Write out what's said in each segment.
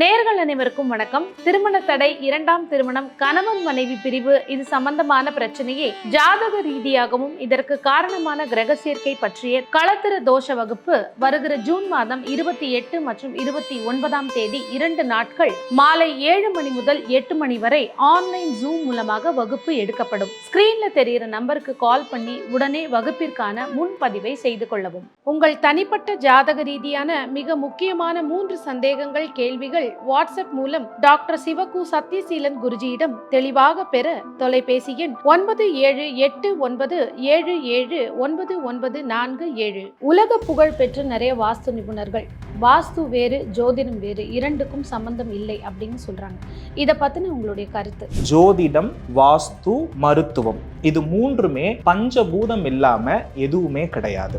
நேர்கள் அனைவருக்கும் வணக்கம். திருமண தடை இரண்டாம் திருமணம் கணவன் மனைவி பிரிவு இது சம்பந்தமான பிரச்சனையை. ஜாதக ரீதியாகவும் இதற்கு காரணமான கிரக சேர்க்கை பற்றிய களத்திர தோஷ வகுப்பு வருகிற ஜூன் மாதம் இருபத்தி எட்டு மற்றும் இருபத்தி ஒன்பதாம் தேதி இரண்டு நாட்கள் மாலை ஏழு மணி முதல் எட்டு மணி வரை ஆன்லைன் ஜூம் மூலமாக வகுப்பு எடுக்கப்படும். ஸ்கிரீன்ல தெரிகிற நம்பருக்கு கால் பண்ணி உடனே வகுப்பிற்கான முன்பதிவை செய்து கொள்ளவும். உங்கள் தனிப்பட்ட ஜாதக ரீதியான மிக முக்கியமான மூன்று சந்தேகங்கள் கேள்விகள் வாட்ஸ்அப் மூலம் டாக்டர் சிவகு சத்யசீலன் குருஜியிடம் தெளிவாக பெற தொலைபேசி எண் ஒன்பது ஏழு எட்டு ஒன்பது ஏழு ஏழு ஒன்பது ஒன்பது நான்கு ஏழு. உலக புகழ் பெற்ற நிறைய வாஸ்து நிபுணர்கள். வாஸ்து வேறு ஜோதிடம் வேறு இரண்டுக்கும் சம்பந்தம் இல்லை அப்படின்னு சொல்றாங்க. இதை பத்தின உங்களுடைய கருத்து. ஜோதிடம் வாஸ்து மருத்துவம். இது மூன்றுமே பஞ்சபூதம் இல்லாம எதுவுமே கிடையாது.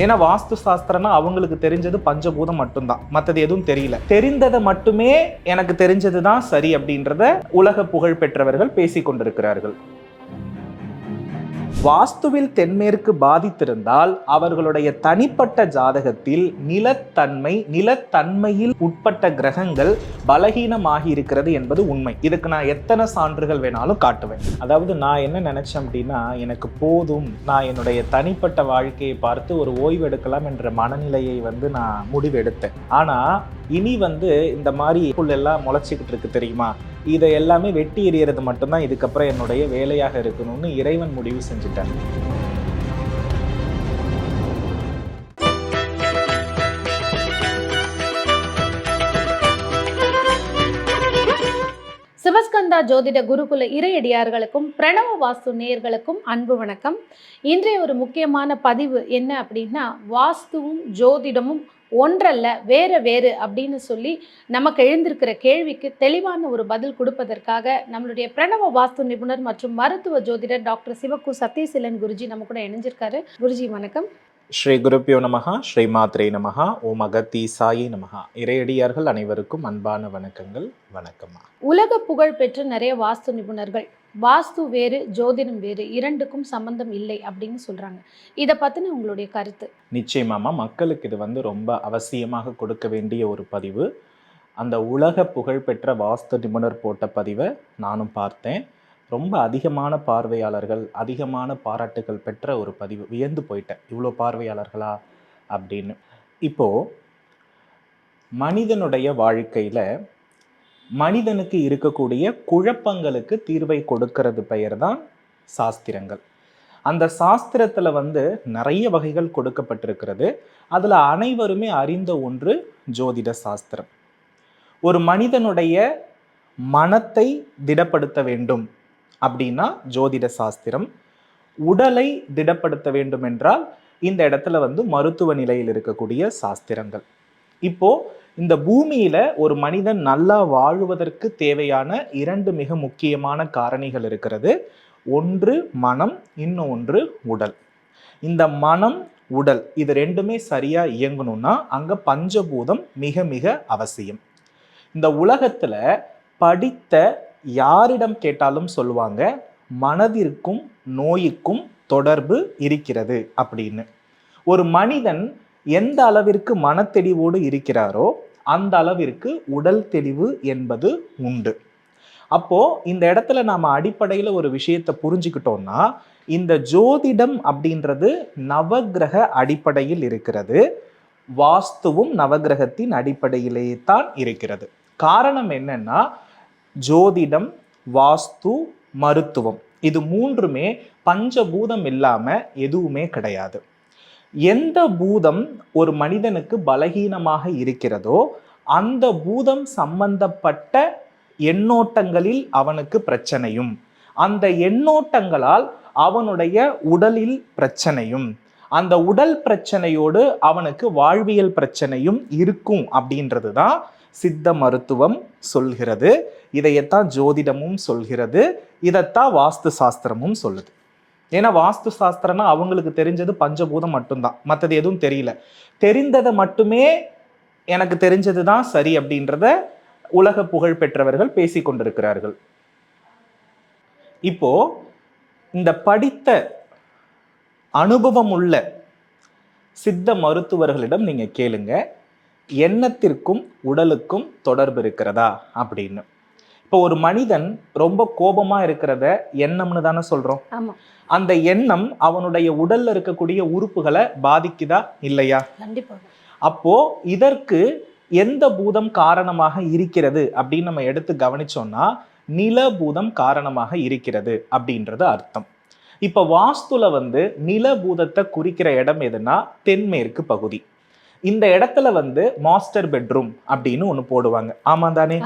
ஏன்னா வாஸ்து சாஸ்திரம்னா அவங்களுக்கு தெரிஞ்சது பஞ்சபூதம் மட்டும்தான். மற்றது எதுவும் தெரியல. தெரிந்ததை மட்டுமே எனக்கு தெரிஞ்சது தான் சரி அப்படின்றத உலக புகழ் பெற்றவர்கள் பேசிக் கொண்டிருக்கிறார்கள் வாஸ்துவில் தென்மேற்கு பாதித்திருந்தால் அவர்களுடைய தனிப்பட்ட ஜாதகத்தில் நிலத்தன்மை நிலத்தன்மையில் உட்பட்ட கிரகங்கள் பலகீனமாகி இருக்கிறது என்பது உண்மை. இதுக்கு நான் எத்தனை சான்றுகள் வேணாலும் காட்டுவேன். அதாவது நான் என்ன நினைச்சேன் அப்படின்னா எனக்கு போதும். நான் என்னுடைய தனிப்பட்ட வாழ்க்கையை பார்த்து ஒரு ஓய்வு எடுக்கலாம் என்ற மனநிலையை வந்து நான் முடிவெடுத்தேன். ஆனா இனி வந்து இந்த மாதிரி புல்லெல்லாம் முளைச்சிக்கிட்டு இருக்கு தெரியுமா? இதை எல்லாமே வெட்டி எறியறது மட்டும்தான் இதுக்கப்புறம் என்னுடைய வேலையாக இருக்கணும்னு இறைவன் முடிவு செஞ்சுட்டார். சிவஸ்கந்தா ஜோதிட குருகுல இறையடியார்களுக்கும் பிரணவ வாஸ்து நேயர்களுக்கும் அன்பு வணக்கம். இன்றைய ஒரு முக்கியமான பதிவு என்ன அப்படின்னா வாஸ்துவும் ஜோதிடமும் ஒன்றல்ல வேற வேறு அப்படின்னு சொல்லி நமக்கு எழுந்திருக்கிற கேள்விக்கு தெளிவான ஒரு பதில் கொடுப்பதற்காக நம்மளுடைய பிரணவ வாஸ்து நிபுணர் மற்றும் மருத்துவ ஜோதிடர் டாக்டர் சிவகு சத்யசீலன் குருஜி நம்ம கூட இணைஞ்சிருக்காரு. குருஜி வணக்கம். ஸ்ரீ குருப்பியோ நமகா ஸ்ரீ மாத்ரே நமகா ஓம் அகத்தி சாயி நமகா இறையடியார்கள் அனைவருக்கும் அன்பான வணக்கங்கள். வணக்கம்மா. உலக புகழ் பெற்ற நிறைய வாஸ்து நிபுணர்கள் வாஸ்து வேறு ஜோதிடம் வேறு இரண்டுக்கும் சம்பந்தம் இல்லை அப்படின்னு சொல்கிறாங்க இதை பற்றின உங்களுடைய கருத்து? நிச்சயமாக மக்களுக்கு இது வந்து ரொம்ப அவசியமாக கொடுக்க வேண்டிய ஒரு பதிவு. அந்த உலக புகழ்பெற்ற வாஸ்து நிபுணர் போட்ட பதிவை நானும் பார்த்தேன். ரொம்ப அதிகமான பார்வையாளர்கள் அதிகமான பாராட்டுகள் பெற்ற ஒரு பதிவு. வியந்து போயிட்டேன். இவ்வளோ பார்வையாளர்களா? அப்படின்னு. இப்போது மனிதனுடைய வாழ்க்கையில் மனிதனுக்கு இருக்கக்கூடிய குழப்பங்களுக்கு தீர்வை கொடுக்கிறது பெயர் தான் சாஸ்திரங்கள். அந்த சாஸ்திரத்தில் வந்து நிறைய வகைகள் கொடுக்கப்பட்டிருக்கிறது. அதில் அனைவருமே அறிந்த ஒன்று ஜோதிட சாஸ்திரம். ஒரு மனிதனுடைய மனத்தை திடப்படுத்த வேண்டும் அப்படின்னா ஜோதிட சாஸ்திரம். உடலை திடப்படுத்த வேண்டும் என்றால் இந்த இடத்துல வந்து மருத்துவ நிலையில் இருக்கக்கூடிய சாஸ்திரங்கள். இப்போ இந்த பூமியில ஒரு மனிதன் நல்லா வாழ்வதற்கு தேவையான இரண்டு மிக முக்கியமான காரணிகள் இருக்கிறது. ஒன்று மனம் இன்னொன்று உடல். இந்த மனம் உடல் இது ரெண்டுமே சரியா இயங்கணும்னா அங்க பஞ்சபூதம் மிக மிக அவசியம். இந்த உலகத்துல படித்த யாரிடம் கேட்டாலும் சொல்லுவாங்க மனதிற்கும் நோய்க்கும் தொடர்பு இருக்கிறது அப்படின்னு. ஒரு மனிதன் எந்த அளவிற்கு மனத்தெளிவோடு இருக்கிறாரோ அந்த அளவிற்கு உடல் தெளிவு என்பது உண்டு. அப்போ இந்த இடத்துல நாம அடிப்படையில் ஒரு விஷயத்தை புரிஞ்சுக்கிட்டோம்னா இந்த ஜோதிடம் அப்படின்றது நவக்கிரக அடிப்படையில் இருக்கிறது. வாஸ்துவும் நவக்கிரகத்தின் அடிப்படையிலேயே தான் இருக்கிறது. காரணம் என்னன்னா ஜோதிடம் வாஸ்து மருத்துவம். இது மூன்றுமே பஞ்சபூதம் இல்லாம எதுவுமே கிடையாது. எந்த பூதம் ஒரு மனிதனுக்கு பலகீனமாக இருக்கிறதோ அந்த பூதம் சம்பந்தப்பட்ட எண்ணோட்டங்களில் அவனுக்கு பிரச்சனையும். அந்த எண்ணோட்டங்களால் அவனுடைய உடலில் பிரச்சனையும். அந்த உடல் பிரச்சனையோடு அவனுக்கு வாழ்வியல் பிரச்சனையும் இருக்கும் அப்படின்றது தான் சித்த மருத்துவம் சொல்கிறது. இதையத்தான் ஜோதிடமும் சொல்கிறது. இதைத்தான் வாஸ்து சாஸ்திரமும் சொல்லுது. ஏன்னா வாஸ்து சாஸ்திரம்னா அவங்களுக்கு தெரிஞ்சது பஞ்சபூதம் மட்டும்தான். மற்றது எதுவும் தெரியல. தெரிந்ததை மட்டுமே எனக்கு தெரிஞ்சது தான் சரி அப்படின்றத உலக புகழ் பெற்றவர்கள் பேசி கொண்டிருக்கிறார்கள். இப்போ இந்த படித்த அனுபவம் உள்ள சித்த மருத்துவர்களிடம் நீங்க கேளுங்க. எண்ணத்திற்கும் உடலுக்கும் தொடர்பு இருக்கிறதா அப்படின்னு. இப்போ ஒரு மனிதன் ரொம்ப கோபமா இருக்கிறத எண்ணம்னு தானே சொல்றோம். ஆமா. அந்த எண்ணம் அவனுடைய உடல்ல இருக்கக்கூடிய உறுப்புகளை பாதிக்குதா இல்லையா? கண்டிப்பா. அப்போ இதற்கு எந்த பூதம் காரணமாக இருக்கிறது அப்படின்னு நம்ம எடுத்து கவனிச்சோம்னா நிலபூதம் காரணமாக இருக்கிறது அப்படின்றது அர்த்தம். இப்ப வாஸ்துல வந்து நிலபூதத்தை குறிக்கிற இடம் எதுனா தென்மேற்கு பகுதி. இந்த இடத்துல வந்து மாஸ்டர் பெட்ரூம் அப்படின்னு ஒன்று போடுவாங்க. ஆமா தானே?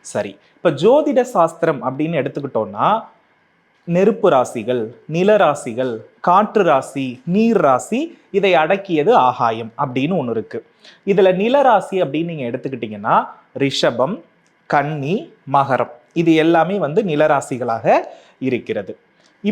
சரி. இப்ப ஜோதிட சாஸ்திரம் அப்படின்னு எடுத்துக்கிட்டோம்னா நெருப்பு ராசிகள் நில ராசிகள் காற்று ராசி நீர் ராசி இதை அடக்கியது ஆகாயம் அப்படின்னு ஒன்று இருக்கு. இதுல நில ராசி அப்படின்னு நீங்க எடுத்துக்கிட்டீங்கன்னா ரிஷபம் கன்னி மகரம். இது எல்லாமே வந்து நிலராசிகளாக இருக்கிறது.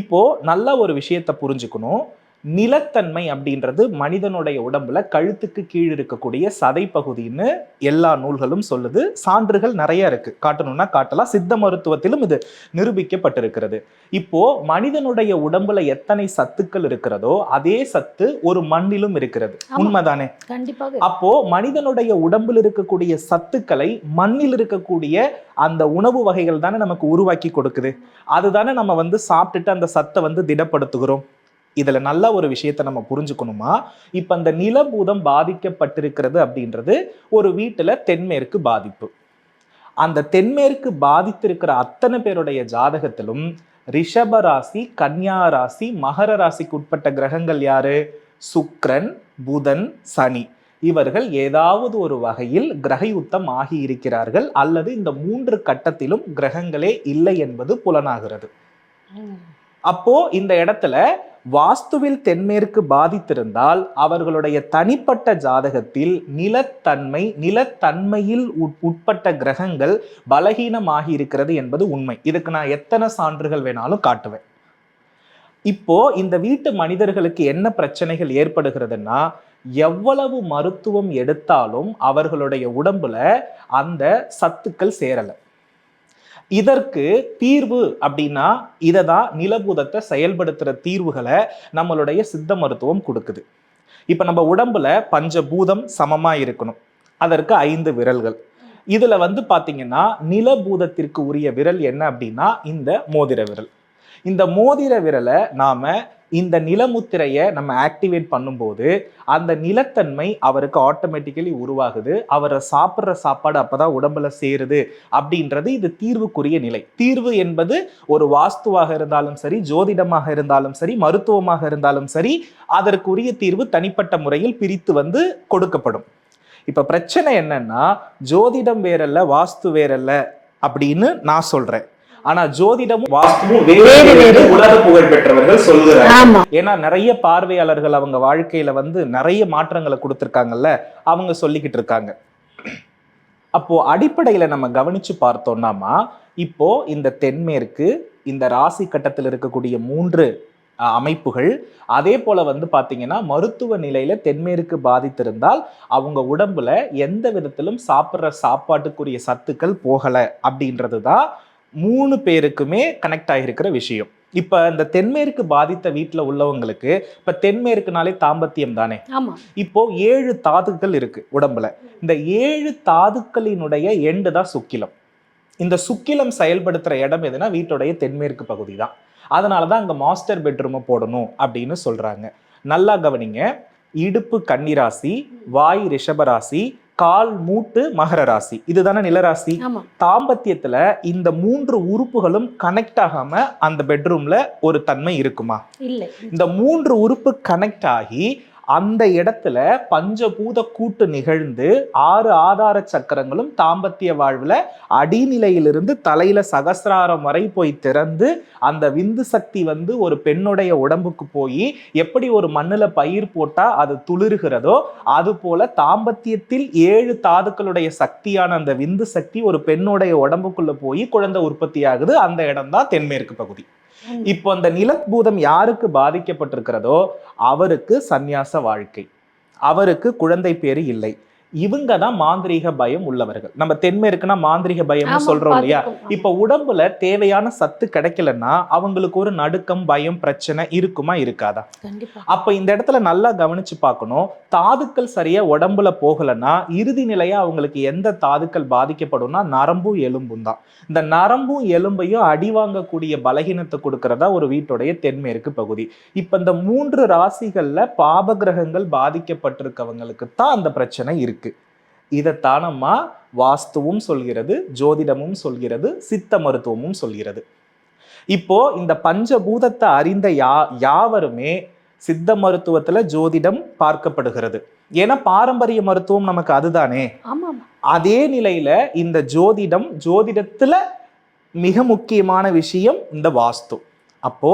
இப்போ நல்ல ஒரு விஷயத்தை புரிஞ்சுக்கணும். நிலத்தன்மை அப்படின்றது மனிதனுடைய உடம்புல கழுத்துக்கு கீழ் இருக்கக்கூடிய சதை பகுதின்னு எல்லா நூல்களும் சொல்லுது. சான்றுகள் நிறைய இருக்கு. காட்டணும்னா காட்டலாம். சித்த மருத்துவத்திலும் இது நிரூபிக்கப்பட்டிருக்கிறது. இப்போ மனிதனுடைய உடம்புல எத்தனை சத்துக்கள் இருக்கிறதோ அதே சத்து ஒரு மண்ணிலும் இருக்கிறது. உண்மைதானே? கண்டிப்பாக. அப்போ மனிதனுடைய உடம்பில் இருக்கக்கூடிய சத்துக்களை மண்ணில் இருக்கக்கூடிய அந்த உணவு வகைகள் தானே நமக்கு உருவாக்கி கொடுக்குது. அதுதானே நம்ம வந்து சாப்பிட்டுட்டு அந்த சத்தை வந்து திடப்படுத்துகிறோம். இதுல நல்ல ஒரு விஷயத்தை நம்ம புரிஞ்சுக்கணுமா? இப்ப அந்த நிலபூதம் பாதிக்கப்பட்டிருக்கிறது அப்படின்றது ஒரு வீட்டுல தென்மேற்கு பாதிப்பு. அந்த தென்மேற்கு பாதித்திருக்கிற அத்தனை பேருடைய ஜாதகத்திலும் ரிஷப ராசி கன்னியா ராசி மகர ராசிக்கு உட்பட்ட கிரகங்கள் யாரு? சுக்கிரன் புதன் சனி. இவர்கள் ஏதாவது ஒரு வகையில் கிரகயுத்தம் ஆகி இருக்கிறார்கள் அல்லது இந்த மூன்று கட்டத்திலும் கிரகங்களே இல்லை என்பது புலனாகிறது. அப்போ இந்த இடத்துல வாஸ்துவில் தென்மேற்கு பாதித்திருந்தால் அவர்களுடைய தனிப்பட்ட ஜாதகத்தில் நிலத்தன்மை நிலத்தன்மையில் உட்- உட்பட்ட கிரகங்கள் பலகீனமாகி இருக்கிறது என்பது உண்மை. இதுக்கு நான் எத்தனை சான்றுகள் வேணாலும் காட்டுவேன். இப்போ இந்த வீட்டு மனிதர்களுக்கு என்ன பிரச்சனைகள் ஏற்படுகிறதுன்னா எவ்வளவு மருத்துவம் எடுத்தாலும் அவர்களுடைய உடம்புல அந்த சத்துக்கள் சேரலை. இதற்கு தீர்வு அப்படின்னா இதை தான் நிலபூதத்தை செயல்படுத்துகிற தீர்வுகளை நம்மளுடைய சித்த மருத்துவம் கொடுக்குது. இப்போ நம்ம உடம்புல பஞ்சபூதம் சமமாக இருக்கணும். அதற்கு ஐந்து விரல்கள். இதில் வந்து பார்த்தீங்கன்னா நிலபூதத்திற்கு உரிய விரல் என்ன அப்படின்னா இந்த மோதிர விரல். இந்த மோதிர விரலை நாம இந்த நிலமுத்திரையை நம்ம ஆக்டிவேட் பண்ணும்போது அந்த நிலத்தன்மை அவருக்கு ஆட்டோமேட்டிக்கலி உருவாகுது. அவரை சாப்பிட்ற சாப்பாடு அப்பதான் உடம்புல சேருது அப்படின்றது இது தீர்வுக்குரிய நிலை. தீர்வு என்பது ஒரு வாஸ்துவாக இருந்தாலும் சரி ஜோதிடமாக இருந்தாலும் சரி மருத்துவமாக இருந்தாலும் சரி அதற்குரிய தீர்வு தனிப்பட்ட முறையில் பிரித்து வந்து கொடுக்கப்படும். இப்ப பிரச்சனை என்னன்னா ஜோதிடம் வேறல்ல வாஸ்து வேறல்ல அப்படின்னு நான் சொல்றேன். ஆனா ஜோதிடமும் வாஸ்துவும் வேறு வேறு உலக புகழ் பெற்றவர்கள் ஆமா. ஏன்னா நிறைய பார்வையாளர்கள் அவங்க வாழ்க்கையில வந்து நிறைய மாற்றங்களை கொடுத்துருக்காங்கல்ல அவங்க சொல்லிக்கிட்டு இருக்காங்க. அப்போ அடிப்படையில நம்ம கவனிச்சு பார்த்தோம்னாமா இப்போ இந்த தென்மேற்கு இந்த ராசி கட்டத்தில் இருக்கக்கூடிய மூன்று அஹ், அமைப்புகள் அதே போல வந்து பாத்தீங்கன்னா மருத்துவ நிலையில தென்மேற்கு பாதித்திருந்தால் அவங்க உடம்புல எந்த விதத்திலும் சாப்பிட்ற சாப்பாட்டுக்குரிய சத்துக்கள் போகல அப்படின்றது தான் மூணு பேருக்குமே கனெக்ட் ஆகியிருக்கிற விஷயம். இப்ப இந்த தென்மேற்கு பாதித்த வீட்டுல உள்ளவங்களுக்கு இப்ப தென்மேற்குனாலே தாம்பத்தியம் தானே? இப்போ ஏழு தாதுக்கள் இருக்கு உடம்புல. இந்த ஏழு தாதுக்களினுடைய எண்டு தான் சுக்கிலம். இந்த சுக்கிலம் செயல்படுத்துற இடம் எதுனா வீட்டுடைய தென்மேற்கு பகுதி தான். அதனால தான் அங்க மாஸ்டர் பெட்ரூமை போடணும் அப்படின்னு சொல்றாங்க. நல்லா கவனிங்க. இடுப்பு கன்னிராசி வாய் ரிஷபராசி கால் மூட்டு மகர ராசி. இதுதானே நிலராசி? தாம்பத்தியத்துல இந்த மூன்று உறுப்புகளும் கனெக்ட் ஆகாம அந்த பெட்ரூம்ல ஒரு தன்மை இருக்குமா? இல்லை. இந்த மூன்று உறுப்பு கனெக்ட் ஆகி அந்த இடத்துல பஞ்சபூத கூட்டு நிகழ்ந்து ஆறு ஆதார சக்கரங்களும் தாம்பத்திய வாழ்வுல அடிநிலையிலிருந்து தலையில சகசிராரம் வரை போய் திறந்து அந்த விந்து சக்தி வந்து ஒரு பெண்ணுடைய உடம்புக்கு போய் எப்படி ஒரு மண்ணுல பயிர் போட்டா அது துளிர்கிறதோ அது போல தாம்பத்தியத்தில் ஏழு தாதுக்களுடைய சக்தியான அந்த விந்து சக்தி ஒரு பெண்ணுடைய உடம்புக்குள்ள போய் குழந்தை உற்பத்தி ஆகுது அந்த இடம் தான் தென்மேற்கு பகுதி. இப்போ அந்த நிலப்பூதம் யாருக்கு பாதிக்கப்பட்டிருக்கிறதோ அவருக்கு சந்நியாச வாழ்க்கை. அவருக்கு குழந்தை பேரு இல்லை. இவங்க தான் மாந்திரீக பயம் உள்ளவர்கள். நம்ம தென்மேற்குனா மாந்திரீக பயம்னு சொல்றோம் இல்லையா. இப்ப உடம்புல தேவையான சத்து கிடைக்கலன்னா அவங்களுக்கு ஒரு நடுக்கம் பயம் பிரச்சனை இருக்குமா இருக்காதா? அப்ப இந்த இடத்துல நல்லா கவனிச்சு பார்க்கணும். தாதுக்கள் சரியா உடம்புல போகலைன்னா இறுதி நிலையா அவங்களுக்கு எந்த தாதுக்கள் பாதிக்கப்படும்னா நரம்பும் எலும்பும் தான். இந்த நரம்பும் எலும்பையும் அடி வாங்கக்கூடிய பலகீனத்தை கொடுக்கறதா ஒரு வீட்டுடைய தென்மேற்கு பகுதி. இப்ப இந்த மூன்று ராசிகள்ல பாப கிரகங்கள் பாதிக்கப்பட்டிருக்கவங்களுக்கு தான் அந்த பிரச்சனை இருக்கு. இதைத்தானம்மா வாஸ்துவும் சொல்கிறது ஜோதிடமும் சொல்கிறது சித்த மருத்துவமும் சொல்கிறது. இப்போ இந்த பஞ்சபூதத்தை அறிந்த யா யாவருமே சித்த மருத்துவத்துல ஜோதிடம் பார்க்கப்படுகிறது. ஏன்னா பாரம்பரிய மருத்துவம் நமக்கு அதுதானே. அதே நிலையில இந்த ஜோதிடம் ஜோதிடத்துல மிக முக்கியமான விஷயம் இந்த வாஸ்து. அப்போ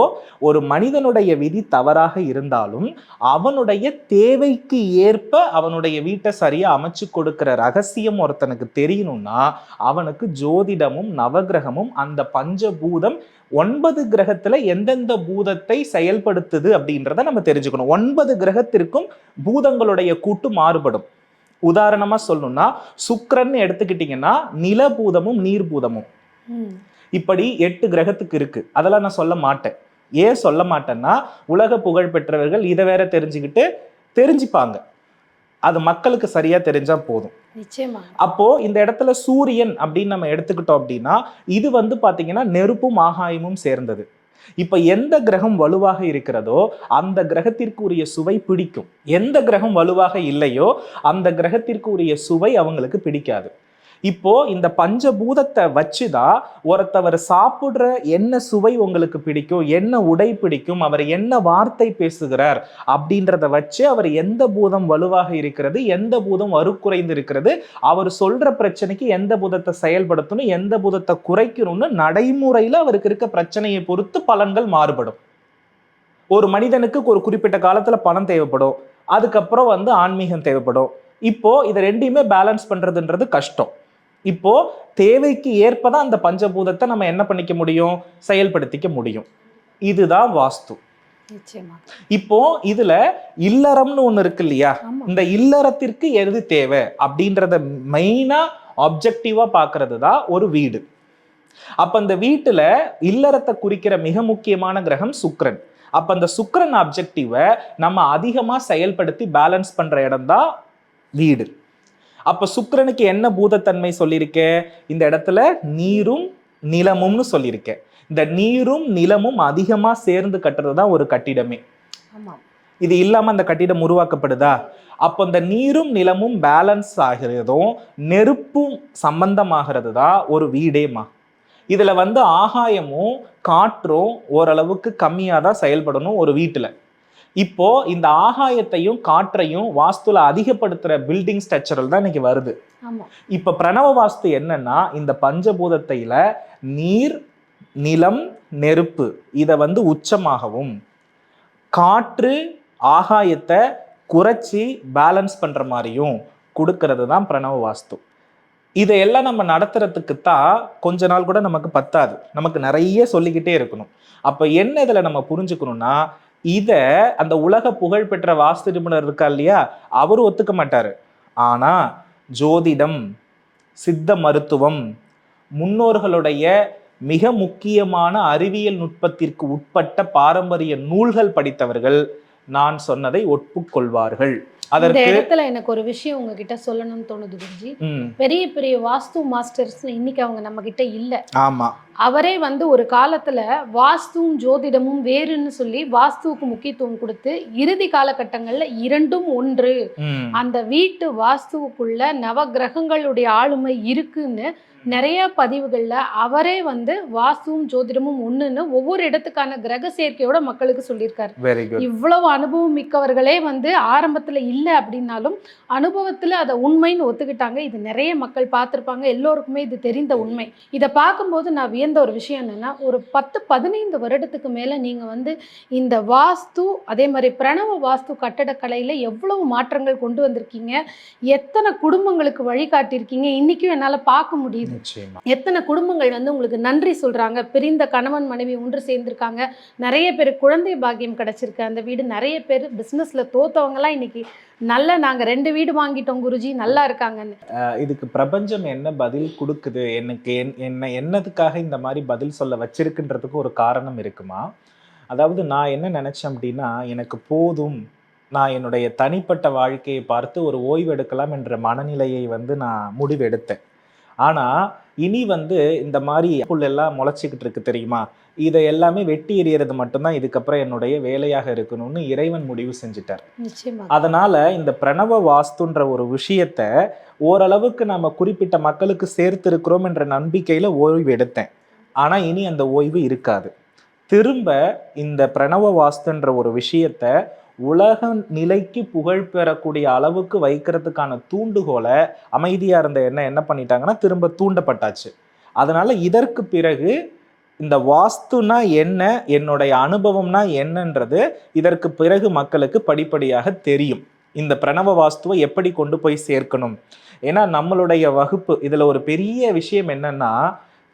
ஒரு மனிதனுடைய விதி தவறாக இருந்தாலும் அவனுடைய தேவைக்கு ஏற்ப அவனுடைய வீட்டை சரியா அமைச்சு கொடுக்கிற ரகசியம் ஒருத்தனுக்கு தெரியணும்னா அவனுக்கு ஜோதிடமும் நவகிரகமும் அந்த பஞ்சபூதம் ஒன்பது கிரகத்துல எந்தெந்த பூதத்தை செயல்படுத்துது அப்படின்றத நம்ம தெரிஞ்சுக்கணும். ஒன்பது கிரகத்திற்கும் பூதங்களுடைய கூட்டு மாறுபடும். உதாரணமா சொல்லணும்னா சுக்கரன் எடுத்துக்கிட்டீங்கன்னா நிலபூதமும் நீர்பூதமும். இப்படி எட்டு கிரகத்துக்கு இருக்கு. அதெல்லாம் நான் சொல்ல மாட்டேன். ஏன் சொல்ல மாட்டேன்னா உலக புகழ் பெற்றவர்கள் இதை வேற தெரிஞ்சுக்கிட்டு தெரிஞ்சுப்பாங்க. அது மக்களுக்கு சரியா தெரிஞ்சா போதும். நிச்சயமா. அப்போ இந்த இடத்துல சூரியன் அப்படின்னு நம்ம எடுத்துக்கிட்டோம் அப்படின்னா இது வந்து பாத்தீங்கன்னா நெருப்பும் ஆகாயமும் சேர்ந்தது. இப்ப எந்த கிரகம் வலுவாக இருக்கிறதோ அந்த கிரகத்திற்கு உரிய சுவை பிடிக்கும். எந்த கிரகம் வலுவாக இல்லையோ அந்த கிரகத்திற்கு உரிய சுவை அவங்களுக்கு பிடிக்காது. இப்போ இந்த பஞ்சபூதத்தை வச்சுதான் ஒருத்தவர் சாப்பிடுற என்ன சுவை உங்களுக்கு பிடிக்கும் என்ன உடை பிடிக்கும் அவர் என்ன வார்த்தை பேசுகிறார் அப்படின்றத வச்சு அவர் எந்த பூதம் வலுவாக இருக்கிறது எந்த பூதம் வறுக்குறைந்து இருக்கிறது அவர் சொல்ற பிரச்சனைக்கு எந்த பூதத்தை செயல்படுத்தணும் எந்த பூதத்தை குறைக்கணும்னு நடைமுறையில் அவருக்கு இருக்க பிரச்சனையை பொறுத்து பலன்கள் மாறுபடும். ஒரு மனிதனுக்கு ஒரு குறிப்பிட்ட காலத்துல பணம் தேவைப்படும் அதுக்கப்புறம் வந்து ஆன்மீகம் தேவைப்படும். இப்போ இதை ரெண்டையுமே பேலன்ஸ் பண்றதுன்றது கஷ்டம். இப்போ தேவைக்கு ஏற்பதான் அந்த பஞ்சபூதத்தை நம்ம என்ன பண்ணிக்க முடியும்? செயல்படுத்திக்க முடியும். இதுதான் வாஸ்து. இப்போ இதுல இல்லறம்னு ஒண்ணு இருக்கு இல்லையா? இந்த இல்லறத்திற்கு எது தேவை? அப்படின்றத மெயினா ஆப்ஜெக்டிவா பார்க்கிறது தான் ஒரு வீடு. அப்ப அந்த வீட்டுல இல்லறத்தை குறிக்கிற மிக முக்கியமான கிரகம் சுக்கிரன். அப்ப அந்த சுக்கிரன் ஆப்ஜெக்டிவை நம்ம அதிகமா செயல்படுத்தி பேலன்ஸ் பண்ற இடம் தான் வீடு. அப்ப சுக்கிரனுக்கு என்ன பூதத்தன்மை சொல்லியிருக்கேன் இந்த இடத்துல நீரும் நிலமும்னு சொல்லியிருக்கேன் இந்த நீரும் நிலமும் அதிகமா சேர்ந்து கட்டுறது தான் ஒரு கட்டிடமே. இது இல்லாம அந்த கட்டிடம் உருவாக்கப்படுதா? அப்போ இந்த நீரும் நிலமும் பேலன்ஸ் ஆகிறதும் நெருப்பும் சம்பந்தமாகிறது தான் ஒரு வீடேமா இதுல வந்து ஆகாயமும் காற்றும் ஓரளவுக்கு கம்மியா தான் செயல்படணும் ஒரு வீட்டுல. இப்போ இந்த ஆகாயத்தையும் காற்றையும் வாஸ்துல அதிகப்படுத்துற பில்டிங் ஸ்ட்ரக்சரல் தான் இன்னைக்கு வருது. இப்ப பிரணவ வாஸ்து என்னன்னா இந்த பஞ்சபூதத்தையில நீர் நிலம் நெருப்பு இதை வந்து உச்சமாகவும் காற்று ஆகாயத்தை குறைச்சி பேலன்ஸ் பண்ற மாதிரியும் கொடுக்கறது தான் பிரணவ வாஸ்து. இதையெல்லாம் நம்ம நடத்துறதுக்கு தான் கொஞ்ச நாள் கூட நமக்கு பத்தாது. நமக்கு நிறைய சொல்லிக்கிட்டே இருக்கணும். அப்ப என்ன இதுல நம்ம புரிஞ்சுக்கணும்னா இத அந்த உலக புகழ்பெற்ற வாஸ்து நிபுணர் இருக்கா இல்லையா? அவரும் ஒத்துக்க மாட்டாரு. ஆனா ஜோதிடம் சித்த மருத்துவம் முன்னோர்களுடைய மிக முக்கியமான அறிவியல் நுட்பத்திற்கு உட்பட்ட பாரம்பரிய நூல்கள் படித்தவர்கள் நான் சொன்னதை ஒப்புக்கொள்வார்கள். இந்த இடத்துல எனக்கு ஒரு விஷயம் உங்ககிட்ட சொல்லணும்னு தோணுது குருஜி. பெரிய பெரிய வாஸ்து மாஸ்டர்ஸ் இன்னைக்கு அவங்க நம்ம கிட்ட இல்ல. ஆமா. அவரே வந்து ஒரு காலத்துல வாஸ்துவும் ஜோதிடமும் வேறுன்னு சொல்லி வாஸ்துவுக்கு முக்கியத்துவம் கொடுத்து இறுதி காலகட்டங்கள்ல இரண்டும் ஒன்று. அந்த வீட்டு வாஸ்துவுக்குள்ள நவகிரகங்களுடைய ஆளுமை இருக்குன்னு நிறைய பதிவுகள்ல அவரே வந்து வாஸ்துவும் ஜோதிடமும் ஒண்ணுன்னு ஒவ்வொரு இடத்துக்கான கிரக சேர்க்கையோட மக்களுக்கு சொல்லியிருக்காரு. இவ்வளவு அனுபவம் மிக்கவர்களே வந்து ஆரம்பத்துல இல்ல அப்படின்னாலும் அனுபவத்துல அதை உண்மைன்னு ஒத்துக்கிட்டாங்க. இது நிறைய மக்கள் பார்த்திருப்பாங்க. எல்லோருக்குமே இது தெரிந்த உண்மை. இதை பார்க்கும்போது நான் வியந்த ஒரு விஷயம் என்னன்னா ஒரு பத்து பதினைந்து வருடத்துக்கு மேல நீங்க வந்து இந்த வாஸ்து அதே மாதிரி பிரணவ வாஸ்து கட்டடக்கலையில எவ்வளவு மாற்றங்கள் கொண்டு வந்திருக்கீங்க? எத்தனை குடும்பங்களுக்கு வழிகாட்டியிருக்கீங்க? இன்னைக்கும் என்னால பார்க்க முடியுது. நிச்சயமா. எத்தனை குடும்பங்கள் வந்து உங்களுக்கு நன்றி சொல்றாங்க பிரிந்த கணவன் மனைவி ஒன்று சேர்ந்திருக்காங்க நிறைய பேர் குழந்தை பாக்கியம் கிடைச்சிருக்கு. அந்த வீடு நிறைய பேர் பிஸ்னஸ்ல தோத்தவங்கலாம் இன்னைக்கு நல்ல நாங்க ரெண்டு வீடு வாங்கிட்டோம் குருஜி நல்லா இருக்காங்கன்னு. இதுக்கு பிரபஞ்சம் என்ன பதில் கொடுக்குது? எனக்கு என் என்ன என்னதுக்காக இந்த மாதிரி பதில் சொல்ல வச்சிருக்குன்றதுக்கு ஒரு காரணம் இருக்குமா? அதாவது நான் என்ன நினைச்சேன் அப்படின்னா எனக்கு போதும். நான் என்னுடைய தனிப்பட்ட வாழ்க்கையை பார்த்து ஒரு ஓய்வு எடுக்கலாம் என்ற மனநிலையை வந்து நான் முடிவெடுத்தேன். ஆனா இனி வந்து இந்த மாதிரி புல் எல்லாம் முளைச்சிக்கிட்டு இருக்கு தெரியுமா? இதை எல்லாமே வெட்டி எறியறது மட்டும்தான் இதுக்கப்புறம் என்னுடைய வேலையாக இருக்கணும்னு இறைவன் முடிவு செஞ்சுட்டார். அதனால இந்த பிரணவ வாஸ்துன்ற ஒரு விஷயத்த ஓரளவுக்கு நம்ம குறிப்பிட்ட மக்களுக்கு சேர்த்து இருக்கிறோம் என்ற நம்பிக்கையில ஓய்வு எடுத்தேன். ஆனா இனி அந்த ஓய்வு இருக்காது. திரும்ப இந்த பிரணவ வாஸ்துன்ற ஒரு விஷயத்த உலக நிலைக்கு புகழ் பெறக்கூடிய அளவுக்கு வைக்கிறதுக்கான தூண்டுகோலை அமைதியாக இருந்த என்ன என்ன பண்ணிட்டாங்கன்னா திரும்ப தூண்டப்பட்டாச்சு. அதனால இதற்கு பிறகு இந்த வாஸ்துனா என்ன என்னுடைய அனுபவம்னா என்னன்றது இதற்கு பிறகு மக்களுக்கு படிப்படியாக தெரியும். இந்த பிரணவ வாஸ்துவை எப்படி கொண்டு போய் சேர்க்கணும்? ஏன்னா நம்மளுடைய வகுப்பு இதில் ஒரு பெரிய விஷயம் என்னன்னா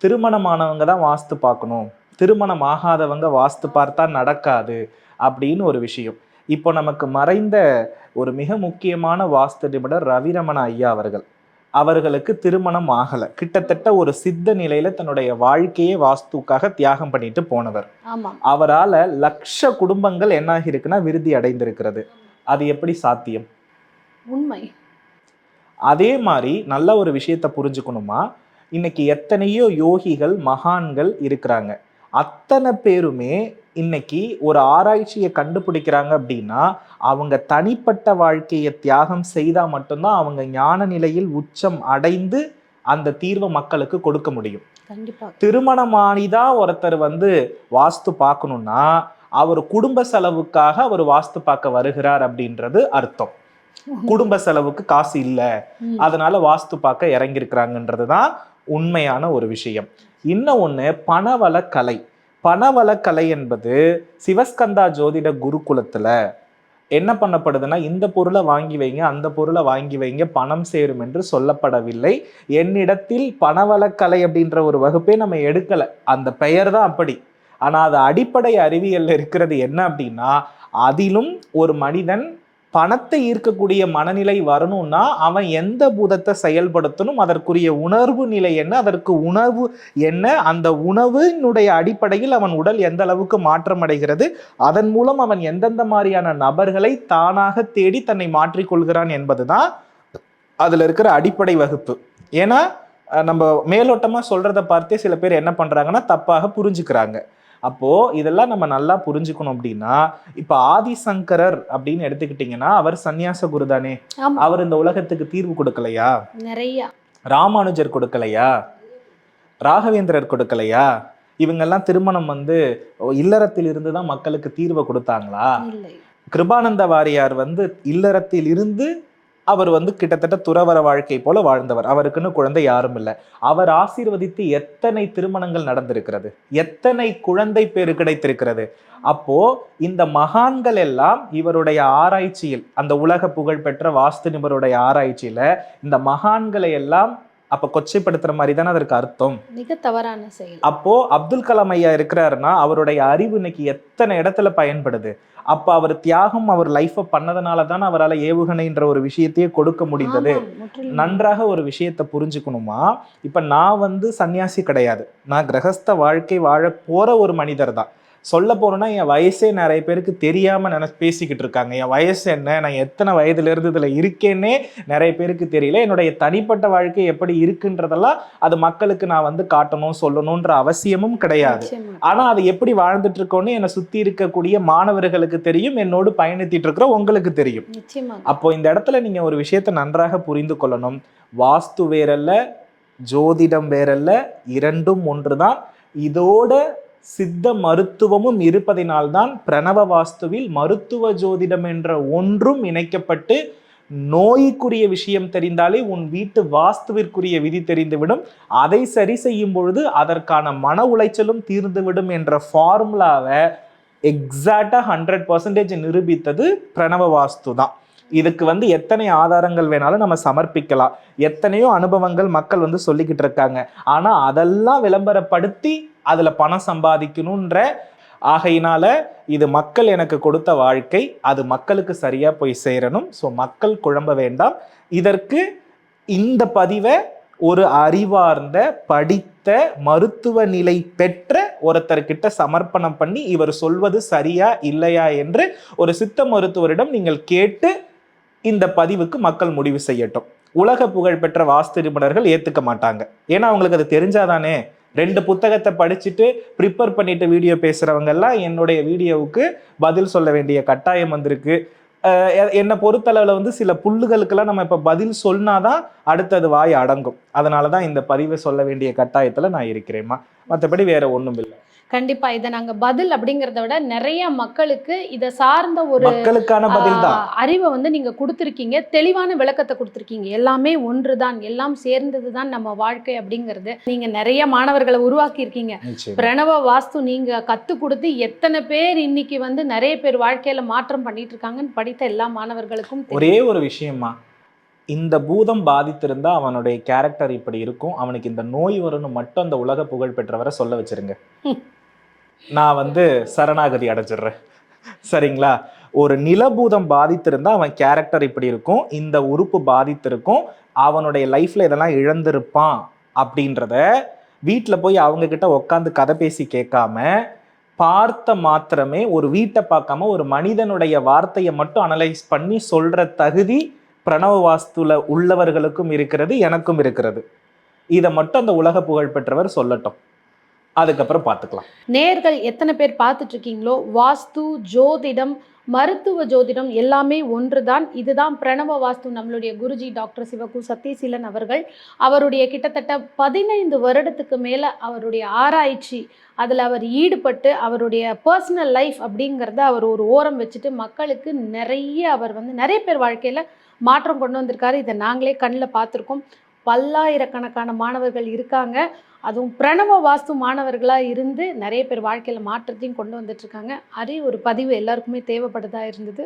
திருமணமானவங்க தான் வாஸ்து பார்க்கணும். திருமணம் ஆகாதவங்க வாஸ்து பார்த்தா நடக்காது அப்படின்னு ஒரு விஷயம். இப்போ நமக்கு மறைந்த ஒரு மிக முக்கியமான வாஸ்து நிபுணர் ரவிரமண ஐயா அவர்கள். அவர்களுக்கு திருமணம் ஆகல. கிட்டத்தட்ட ஒரு சித்த நிலையில தன்னுடைய வாழ்க்கையை வாஸ்துக்காக தியாகம் பண்ணிட்டு போனவர். அவரால லட்ச குடும்பங்கள் என்ன ஆகியிருக்குன்னா விருதி அடைந்திருக்கிறது. அது எப்படி சாத்தியம்? உண்மை. அதே மாதிரி நல்ல ஒரு விஷயத்த புரிஞ்சுக்கணுமா? இன்னைக்கு எத்தனையோ யோகிகள் மகான்கள் இருக்கிறாங்க. அத்தனை பேருமே இன்னைக்கு ஒரு ஆராய்ச்சியை கண்டுபிடிக்கிறாங்க அப்படின்னா அவங்க தனிப்பட்ட வாழ்க்கையை தியாகம் செய்தா மட்டும்தான் அவங்க ஞான நிலையில் உச்சம் அடைந்து அந்த தீர்வை மக்களுக்கு கொடுக்க முடியும். திருமணமானிதான் ஒருத்தர் வந்து வாஸ்து பார்க்கணும்னா அவர் குடும்ப செலவுக்காக அவர் வாஸ்து பார்க்க வருகிறார் அப்படின்றது அர்த்தம். குடும்ப செலவுக்கு காசு இல்ல. அதனால வாஸ்து பார்க்க இறங்கியிருக்கிறாங்கன்றது தான் உண்மையான ஒரு விஷயம். இன்னும் ஒண்ணு பணவள கலை. பணவளக்கலை என்பது சிவஸ்கந்தா ஜோதிட குருகுலத்துல என்ன பண்ணப்படுதுன்னா இந்த பொருளை வாங்கி வைங்க அந்த பொருளை வாங்கி வைங்க பணம் சேரும் என்று சொல்லப்படவில்லை. என்னிடத்தில் பணவளக்கலை அப்படின்ற ஒரு வகுப்பே நம்ம எடுக்கல. அந்த பெயர் தான் அப்படி. ஆனா அது அடிப்படை அறிவியல்ல இருக்கிறது என்ன அப்படின்னா அதிலும் ஒரு மனிதன் பணத்தை ஈர்க்கக்கூடிய மனநிலை வரணும்னா அவன் எந்த பூதத்தை செயல்படுத்தணும் அதற்குரிய உணர்வு நிலை என்ன அதற்கு உணவு என்ன அந்த உணவினுடைய அடிப்படையில் அவன் உடல் எந்த அளவுக்கு மாற்றம் அடைகிறது அதன் மூலம் அவன் எந்தெந்த மாதிரியான நபர்களை தானாக தேடி தன்னை மாற்றிக்கொள்கிறான் என்பதுதான் அதுல இருக்கிற அடிப்படை வகுப்பு. ஏன்னா நம்ம மேலோட்டமா சொல்கிறத பார்த்தே சில பேர் என்ன பண்றாங்கன்னா தப்பாக புரிஞ்சுக்கிறாங்க. அப்போ இதெல்லாம் நம்ம நல்லா புரிஞ்சுக்கணும் அப்படின்னா இப்ப ஆதிசங்கரர் அப்படின்னு எடுத்துக்கிட்டீங்கன்னா அவர் சந்நியாச குரு தானே அவர் இந்த உலகத்துக்கு தீர்வு கொடுக்கலையா? நிறைய. ராமானுஜர் கொடுக்கலையா? ராகவேந்திரர் கொடுக்கலையா? இவங்கெல்லாம் திருமணம் வந்து இல்லறத்தில் இருந்து தான் மக்களுக்கு தீர்வை கொடுத்தாங்களா? கிருபானந்த வாரியார் வந்து இல்லறத்தில் இருந்து அவர் வந்து கிட்டத்தட்ட துறவர வாழ்க்கை போல வாழ்ந்தவர். அவருக்குன்னு குழந்தை யாரும் இல்லை. அவர் ஆசீர்வதித்து எத்தனை திருமணங்கள் நடந்திருக்கிறது? எத்தனை குழந்தை பேரு கிடைத்திருக்கிறது? அப்போ இந்த மகான்கள் எல்லாம் இவருடைய ஆராய்ச்சியில் அந்த உலக புகழ்பெற்ற வாஸ்து நிபருடைய ஆராய்ச்சியில இந்த மகான்களை எல்லாம் அப்ப கொச்சைப்படுத்துற மாதிரி தானே அதற்கு அர்த்தம். மிக தவறான செயல். அப்போ அப்துல் கலாம் ஐயா இருக்கிறாருன்னா அவருடைய அறிவு இன்னைக்கு எத்தனை இடத்துல பயன்படுது? அப்ப அவர் தியாகம் அவர் லைஃபை பண்ணதுனால தான் அவரால் ஏவுகணைன்ற ஒரு விஷயத்தையே கொடுக்க முடிந்தது. நன்றாக ஒரு விஷயத்தை புரிஞ்சுக்கணுமா? இப்ப நான் வந்து சன்னியாசி கிடையாது. நான் கிரகஸ்த வாழ்க்கை வாழ போற ஒரு மனிதர் தான் சொல்ல போனோம்னா என் வயசே நிறைய பேருக்கு தெரியாம நினை பேசிக்கிட்டு இருக்காங்க. என் வயசு என்ன? நான் எத்தனை வயதுல இருந்து இதுல இருக்கேன்னே நிறைய பேருக்கு தெரியல. என்னுடைய தனிப்பட்ட வாழ்க்கை எப்படி இருக்குன்றதெல்லாம் அது மக்களுக்கு நான் வந்து காட்டணும் சொல்லணும்ன்ற அவசியமும் கிடையாது. நிச்சயமா. ஆனா அது எப்படி வாழ்ந்துட்டு இருக்கோன்னு என்னை சுத்தி இருக்கக்கூடிய மாணவர்களுக்கு தெரியும். என்னோடு பயணித்திட்டு இருக்கிற உங்களுக்கு தெரியும். அப்போ இந்த இடத்துல நீங்க ஒரு விஷயத்தை நன்றாக புரிந்து கொள்ளணும். வாஸ்து வேறல்ல ஜோதிடம் வேறல்ல இரண்டும் ஒன்றுதான். இதோட சித்த மருத்துவமும் இருப்பதினால்தான் பிரணவ வாஸ்துவில் மருத்துவ ஜோதிடம் என்ற ஒன்றும் இணைக்கப்பட்டு நோய்க்குரிய விஷயம் தெரிந்தாலே உன் வீட்டு வாஸ்துவிற்குரிய விதி தெரிந்துவிடும். அதை சரி செய்யும் பொழுது அதற்கான மன உளைச்சலும் தீர்ந்துவிடும் என்ற ஃபார்முலாவை எக்ஸாக்டாக ஹண்ட்ரட் பர்சன்டேஜ் நிரூபித்தது பிரணவ வாஸ்து தான் இதுக்கு வந்து எத்தனை ஆதாரங்கள் வேணாலும் நம்ம சமர்ப்பிக்கலாம். எத்தனையோ அனுபவங்கள் மக்கள் வந்து சொல்லிக்கிட்டு இருக்காங்க. ஆனா அதெல்லாம் விளம்பரப்படுத்தி அதுல பணம் சம்பாதிக்கணுன்ற ஆகையினால இது மக்கள் எனக்கு கொடுத்த வாழ்க்கை. அது மக்களுக்கு சரியா போய் சேரணும். ஸோ மக்கள் குழம்ப வேண்டாம். இதற்கு இந்த பதிவை ஒரு அறிவார்ந்த படித்த மருத்துவ நிலை பெற்ற ஒருத்தர்கிட்ட சமர்ப்பணம் பண்ணி இவர் சொல்வது சரியா இல்லையா என்று ஒரு சித்த மருத்துவரிடம் நீங்கள் கேட்டு இந்த பதிவுக்கு மக்கள் முடிவு செய்யட்டும். உலக புகழ்பெற்ற வாஸ்து நிபுணர்கள் ஏற்றுக்க மாட்டாங்க. ஏன்னா அவங்களுக்கு அது தெரிஞ்சாதானே? ரெண்டு புத்தகத்தை படிச்சுட்டு ப்ரிப்பேர் பண்ணிட்டு வீடியோ பேசுகிறவங்கெல்லாம் என்னுடைய வீடியோவுக்கு பதில் சொல்ல வேண்டிய கட்டாயம் வந்திருக்கு. என்னை பொறுத்தளவில் வந்து சில புல்லுகளுக்கெல்லாம் நம்ம இப்போ பதில் சொன்னாதான் அடுத்தது வாய் அடங்கும். அதனால தான் இந்த பதிவை சொல்ல வேண்டிய கட்டாயத்தில் நான் இருக்கிறேம்மா. மற்றபடி வேற ஒன்றும் இல்லை கண்டிப்பா இதை நாங்க பதில் அப்படிங்கறத விட நிறைய மக்களுக்கு இதை சார்ந்த ஒரு மக்களுக்கான பதில் தான் ஆஹ், அறிவை வந்து நீங்க கொடுத்துருக்கீங்க. தெளிவான விளக்கத்தை கொடுத்துருக்கீங்க. எல்லாமே ஒன்றுதான். எல்லாம் சேர்ந்தது தான் நம்ம வாழ்க்கை அப்படிங்கிறது. நீங்க நிறைய மாணவர்களை உருவாக்கி இருக்கீங்க நிச்சயம். பிரணவ வாஸ்து நீங்க கத்து கொடுத்து எத்தனை பேர் இன்னைக்கு வந்து நிறைய பேர் வாழ்க்கையில மாற்றம் பண்ணிட்டு இருக்காங்கன்னு படித்த எல்லா மாணவர்களுக்கும். ஒரே ஒரு விஷயமா இந்த பூதம் பாதித்திருந்தா அவனுடைய கேரக்டர் இப்படி இருக்கும். அவனுக்கு இந்த நோய் வரும்னு மட்டும் அந்த உலக புகழ் பெற்றவரை சொல்ல வச்சிருங்க. நான் வந்து சரணாகதி அடைஞ்சிடுறேன். சரிங்களா? ஒரு நிலபூதம் பாதித்திருந்தா அவன் கேரக்டர் இப்படி இருக்கும். இந்த உறுப்பு பாதித்திருக்கும். அவனுடைய லைஃப்ல இதெல்லாம் இழந்திருப்பான் அப்படின்றத வீட்டில் போய் அவங்க கிட்ட உட்காந்து கதை பேசி கேட்காம பார்த்த மாத்திரமே ஒரு வீட்டை பார்க்காம ஒரு மனிதனுடைய வார்த்தையை மட்டும் அனலைஸ் பண்ணி சொல்ற தகுதி பிரணவ வாஸ்துல உள்ளவர்களுக்கும் இருக்கிறது எனக்கும் இருக்கிறது. இதை மட்டும் அந்த உலக புகழ் பெற்றவர் சொல்லட்டும். அதுக்கப்புறம் பார்த்துக்கலாம். நேர்கள் எத்தனை பேர் பார்த்துட்டு இருக்கீங்களோ வாஸ்து ஜோதிடம் மருத்துவ ஜோதிடம் எல்லாமே ஒன்றுதான். இதுதான் பிரணவ வாஸ்து நம்மளுடைய குருஜி டாக்டர் சிவகு சத்யசீலன் அவர்கள். அவருடைய கிட்டத்தட்ட பதினைந்து வருடத்துக்கு மேலே அவருடைய ஆராய்ச்சி அதில் அவர் ஈடுபட்டு அவருடைய பர்சனல் லைஃப் அப்படிங்கிறத அவர் ஒரு ஓரம் வச்சுட்டு மக்களுக்கு நிறைய அவர் வந்து நிறைய பேர் வாழ்க்கையில் மாற்றம் கொண்டு வந்திருக்காரு. இதை நாங்களே கண்ணில் பார்த்துருக்கோம். பல்லாயிரக்கணக்கான மாணவர்கள் இருக்காங்க. அதுவும் பிரணவ வாஸ்து மாணவர்களாக இருந்து நிறைய பேர் வாழ்க்கையில் மாற்றத்தையும் கொண்டு வந்துட்டு இருக்காங்க அதே ஒரு பதிவு எல்லாருக்குமே தேவைப்படுதா இருந்தது.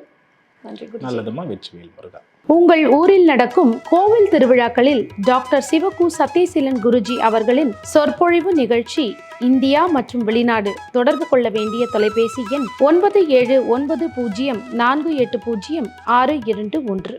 நன்றி நல்லதுமா வெற்றிவேல் முருகா. உங்கள் ஊரில் நடக்கும் கோவில் திருவிழாக்களில் டாக்டர் சிவகு சத்யசீலன் குருஜி அவர்களின் சொற்பொழிவு நிகழ்ச்சி இந்தியா மற்றும் வெளிநாடு தொடர்பு கொள்ள வேண்டிய தொலைபேசி எண் ஒன்பது ஏழு ஒன்பது பூஜ்ஜியம் நான்கு எட்டு பூஜ்ஜியம் ஆறு இரண்டு ஒன்று.